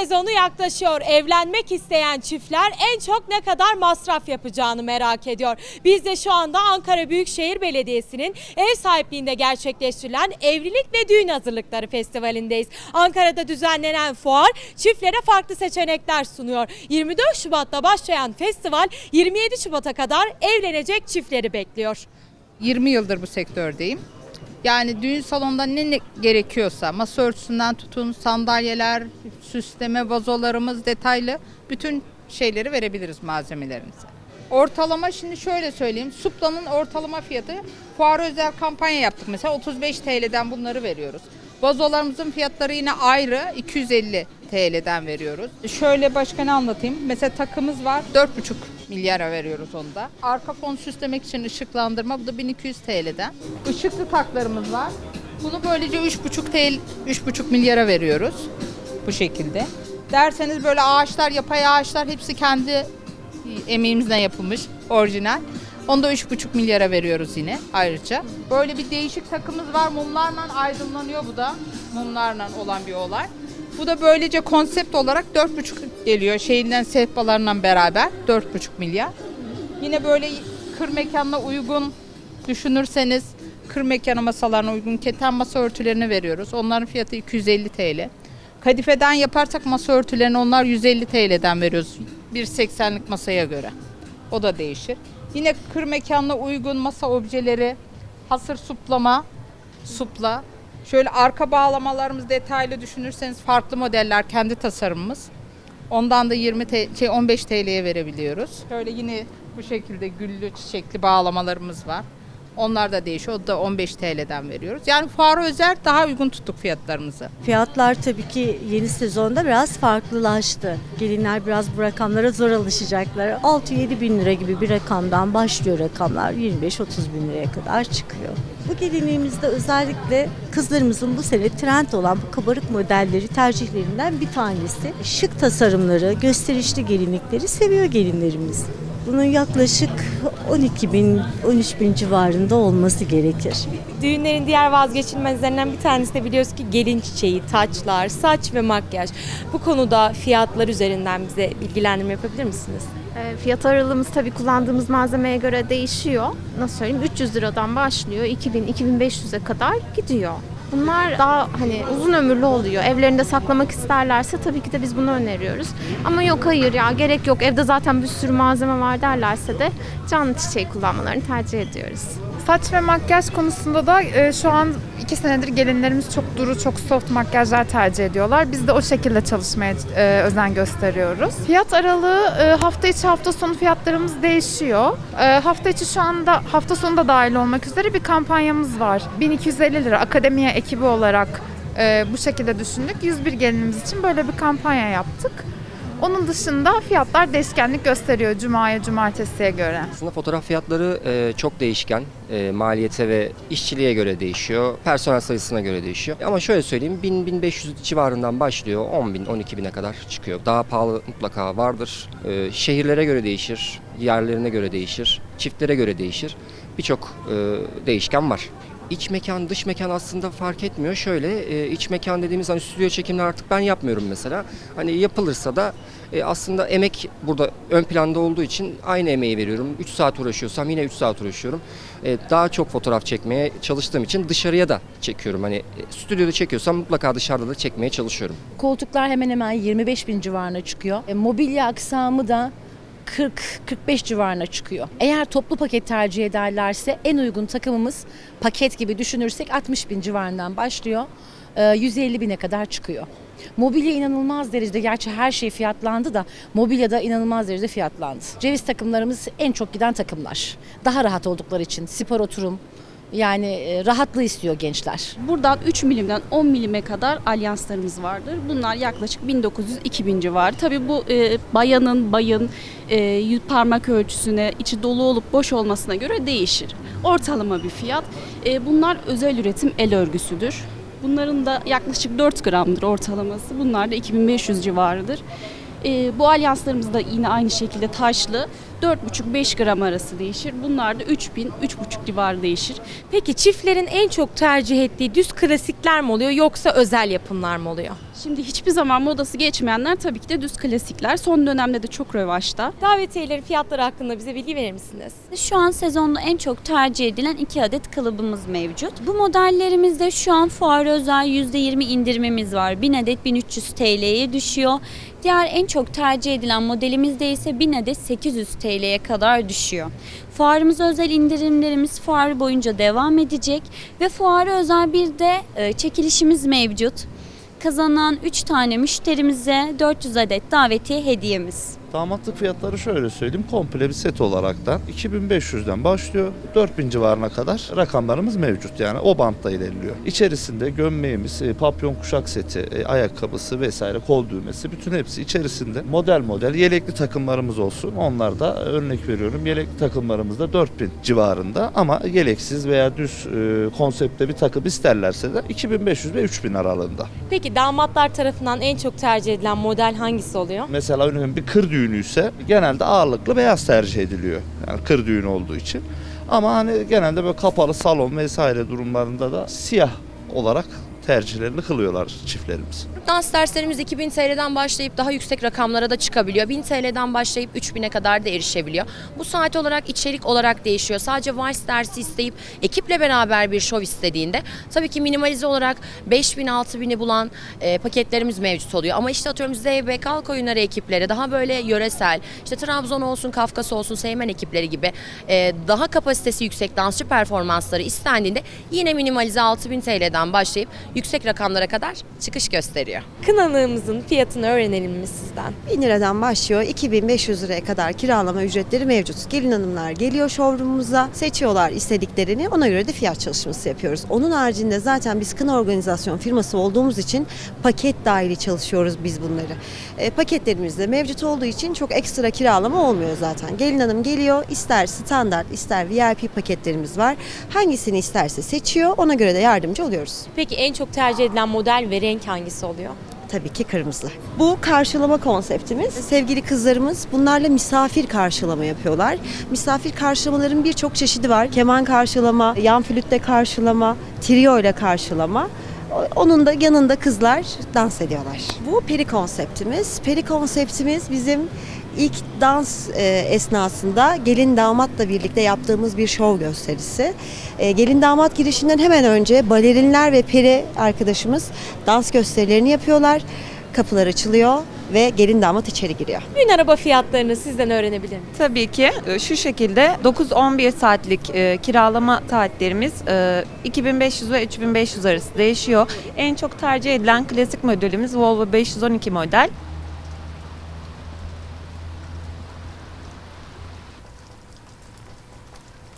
sezonu yaklaşıyor. Evlenmek isteyen çiftler en çok ne kadar masraf yapacağını merak ediyor. Biz de şu anda Ankara Büyükşehir Belediyesi'nin ev sahipliğinde gerçekleştirilen Evlilik ve Düğün Hazırlıkları Festivali'ndeyiz. Ankara'da düzenlenen fuar çiftlere farklı seçenekler sunuyor. 24 Şubat'ta başlayan festival 27 Şubat'a kadar evlenecek çiftleri bekliyor. 20 yıldır bu sektördeyim. Yani düğün salonunda ne ne gerekiyorsa masa örtüsünden tutun sandalyeler, süsleme vazolarımız detaylı bütün şeyleri verebiliriz malzemelerimizi. Ortalama şimdi şöyle söyleyeyim. Supla'nın ortalama fiyatı fuar özel kampanya yaptık mesela 35 TL'den bunları veriyoruz. Vazolarımızın fiyatları yine ayrı 250 TL'den veriyoruz. Şöyle başka ne anlatayım? Mesela takımız var 4,5 milyara veriyoruz onda. Arka fon süslemek için ışıklandırma bu da 1200 TL'den. Işıklı taklarımız var. Bunu böylece 3,5 TL 3,5 milyara veriyoruz. Bu şekilde. Derseniz böyle ağaçlar, yapay ağaçlar hepsi kendi emeğimizden yapılmış, orijinal. Onu da 3,5 milyara veriyoruz yine ayrıca. Böyle bir değişik takımız var. Mumlarla aydınlanıyor bu da. Mumlarla olan bir olay. Bu da böylece konsept olarak 4,5 geliyor. Şeyinden sehpalarla beraber 4,5 milyar. Yine böyle kır mekanına uygun düşünürseniz kır mekanı masalarına uygun keten masa örtülerini veriyoruz. Onların fiyatı 250 TL. Kadifeden yaparsak masa örtülerini onlar 150 TL'den veriyoruz. 1.80'lik masaya göre. O da değişir. Yine kır mekanına uygun masa objeleri, hasır suplama, supla. Şöyle arka bağlamalarımız detaylı düşünürseniz farklı modeller kendi tasarımımız. Ondan da 20 T- şey 15 TL'ye verebiliyoruz. Şöyle yine bu şekilde güllü çiçekli bağlamalarımız var. Onlar da değişiyor. O da 15 TL'den veriyoruz. Yani fuara özel daha uygun tuttuk fiyatlarımızı. Fiyatlar tabii ki yeni sezonda biraz farklılaştı. Gelinler biraz bu rakamlara zor alışacaklar. 6-7 bin lira gibi bir rakamdan başlıyor rakamlar. 25-30 bin liraya kadar çıkıyor. Bu gelinliğimizde özellikle kızlarımızın bu sene trend olan bu kabarık modelleri tercihlerinden bir tanesi. Şık tasarımları, gösterişli gelinlikleri seviyor gelinlerimiz. Bunun yaklaşık 12 bin, 13 bin civarında olması gerekir. Düğünlerin diğer vazgeçilmezlerinden bir tanesi de biliyoruz ki gelin çiçeği, taçlar, saç ve makyaj. Bu konuda fiyatlar üzerinden bize bilgilendirme yapabilir misiniz? E, Fiyat aralığımız tabii kullandığımız malzemeye göre değişiyor. Nasıl söyleyeyim? 300 liradan başlıyor, 2000-2500'e kadar gidiyor. Bunlar daha hani uzun ömürlü oluyor. Evlerinde saklamak isterlerse tabii ki de biz bunu öneriyoruz. Ama yok hayır ya gerek yok evde zaten bir sürü malzeme var derlerse de canlı çiçeği kullanmalarını tercih ediyoruz. Saç ve makyaj konusunda da e, şu an iki senedir gelinlerimiz çok duru, çok soft makyajlar tercih ediyorlar. Biz de o şekilde çalışmaya e, özen gösteriyoruz. Fiyat aralığı e, hafta içi hafta sonu fiyatlarımız değişiyor. E, hafta içi şu anda hafta sonu da dahil olmak üzere bir kampanyamız var. 1250 lira akademiye ekibi olarak e, bu şekilde düşündük. 101 gelinimiz için böyle bir kampanya yaptık. Onun dışında fiyatlar değişkenlik gösteriyor cumaya, cumartesiye göre. Aslında fotoğraf fiyatları e, çok değişken. E, maliyete ve işçiliğe göre değişiyor. Personel sayısına göre değişiyor. Ama şöyle söyleyeyim 1000-1500 civarından başlıyor. 10.000 12.000'e kadar çıkıyor. Daha pahalı mutlaka vardır. E, şehirlere göre değişir. Yerlerine göre değişir. Çiftlere göre değişir. Birçok e, değişken var. İç mekan, dış mekan aslında fark etmiyor. Şöyle e, iç mekan dediğimiz hani stüdyo çekimler artık ben yapmıyorum mesela. Hani yapılırsa da e, aslında emek burada ön planda olduğu için aynı emeği veriyorum. 3 saat uğraşıyorsam yine 3 saat uğraşıyorum. E, daha çok fotoğraf çekmeye çalıştığım için dışarıya da çekiyorum. Hani e, stüdyoda çekiyorsam mutlaka dışarıda da çekmeye çalışıyorum. Koltuklar hemen hemen 25 bin civarına çıkıyor. E, mobilya aksamı da 40-45 civarına çıkıyor. Eğer toplu paket tercih ederlerse en uygun takımımız paket gibi düşünürsek 60 bin civarından başlıyor. e, 150 bine kadar çıkıyor. Mobilya inanılmaz derecede, gerçi her şey fiyatlandı da mobilya da inanılmaz derecede fiyatlandı. Ceviz takımlarımız en çok giden takımlar. Daha rahat oldukları için spor oturum, yani e, rahatlığı istiyor gençler. Buradan 3 milimden 10 milime kadar alyanslarımız vardır. Bunlar yaklaşık 1900-2000 civarı. Tabii bu e, bayanın, bayın e, parmak ölçüsüne, içi dolu olup boş olmasına göre değişir. Ortalama bir fiyat. E, bunlar özel üretim el örgüsüdür. Bunların da yaklaşık 4 gramdır ortalaması. Bunlar da 2500 civarıdır. E, bu alyanslarımız da yine aynı şekilde taşlı. 4,5-5 gram arası değişir. Bunlar da 3000-3,5 civarı değişir. Peki çiftlerin en çok tercih ettiği düz klasikler mi oluyor yoksa özel yapımlar mı oluyor? Şimdi hiçbir zaman modası geçmeyenler tabii ki de düz klasikler. Son dönemde de çok revaçta. Davetiyelerin fiyatları hakkında bize bilgi verir misiniz? Şu an sezonda en çok tercih edilen iki adet kalıbımız mevcut. Bu modellerimizde şu an fuara özel %20 indirimimiz var. 1000 adet 1300 TL'ye düşüyor. Diğer en çok tercih edilen modelimizde ise 1000 adet 800 TL'ye kadar düşüyor. Fuarımıza özel indirimlerimiz fuar boyunca devam edecek ve fuara özel bir de e, çekilişimiz mevcut. Kazanan 3 tane müşterimize 400 adet davetiye hediyemiz. Damatlık fiyatları şöyle söyleyeyim. Komple bir set olaraktan 2500'den başlıyor. 4000 civarına kadar rakamlarımız mevcut. Yani o bantta ilerliyor. İçerisinde gömleğimiz, e, papyon kuşak seti, e, ayakkabısı vesaire, kol düğmesi bütün hepsi içerisinde. Model model yelekli takımlarımız olsun. Onlar da e, örnek veriyorum. Yelekli takımlarımız da 4000 civarında ama yeleksiz veya düz e, konseptte bir takım isterlerse de 2500 ve 3000 aralığında. Peki damatlar tarafından en çok tercih edilen model hangisi oluyor? Mesela örneğin bir kır düğünü ise genelde ağırlıklı beyaz tercih ediliyor. Yani kır düğünü olduğu için. Ama hani genelde böyle kapalı salon vesaire durumlarında da siyah olarak tercihlerini kılıyorlar çiftlerimiz. Dans derslerimiz 2000 TL'den başlayıp daha yüksek rakamlara da çıkabiliyor. 1000 TL'den başlayıp 3000'e kadar da erişebiliyor. Bu saat olarak içerik olarak değişiyor. Sadece vals dersi isteyip ekiple beraber bir şov istediğinde tabii ki minimalize olarak 5000 6000'i bulan e, paketlerimiz mevcut oluyor. Ama işte atıyorum Zeybek, halk oyunları ekipleri daha böyle yöresel işte Trabzon olsun, Kafkas olsun, Seymen ekipleri gibi e, daha kapasitesi yüksek dansçı performansları istendiğinde yine minimalize 6000 TL'den başlayıp yüksek rakamlara kadar çıkış gösteriyor. Kınalığımızın fiyatını öğrenelim mi sizden? 1000 liradan başlıyor. 2500 liraya kadar kiralama ücretleri mevcut. Gelin hanımlar geliyor showroom'umuza, seçiyorlar istediklerini. Ona göre de fiyat çalışması yapıyoruz. Onun haricinde zaten biz kına organizasyon firması olduğumuz için paket dahili çalışıyoruz biz bunları. E, paketlerimiz de mevcut olduğu için çok ekstra kiralama olmuyor zaten. Gelin hanım geliyor, ister standart, ister VIP paketlerimiz var. Hangisini isterse seçiyor. Ona göre de yardımcı oluyoruz. Peki en çok tercih edilen model ve renk hangisi oluyor? Tabii ki kırmızı. Bu karşılama konseptimiz. Sevgili kızlarımız bunlarla misafir karşılama yapıyorlar. Misafir karşılamaların birçok çeşidi var. Keman karşılama, yan flütle karşılama, trio ile karşılama. Onun da yanında kızlar dans ediyorlar. Bu peri konseptimiz. Peri konseptimiz bizim ilk dans e, esnasında gelin damatla birlikte yaptığımız bir şov gösterisi. E, gelin damat girişinden hemen önce balerinler ve peri arkadaşımız dans gösterilerini yapıyorlar. Kapılar açılıyor ve gelin damat içeri giriyor. Düğün araba fiyatlarını sizden öğrenebilir miyim? Tabii ki e, şu şekilde 9-11 saatlik e, kiralama saatlerimiz e, 2500 ve 3500 arası değişiyor. En çok tercih edilen klasik modelimiz Volvo 512 model.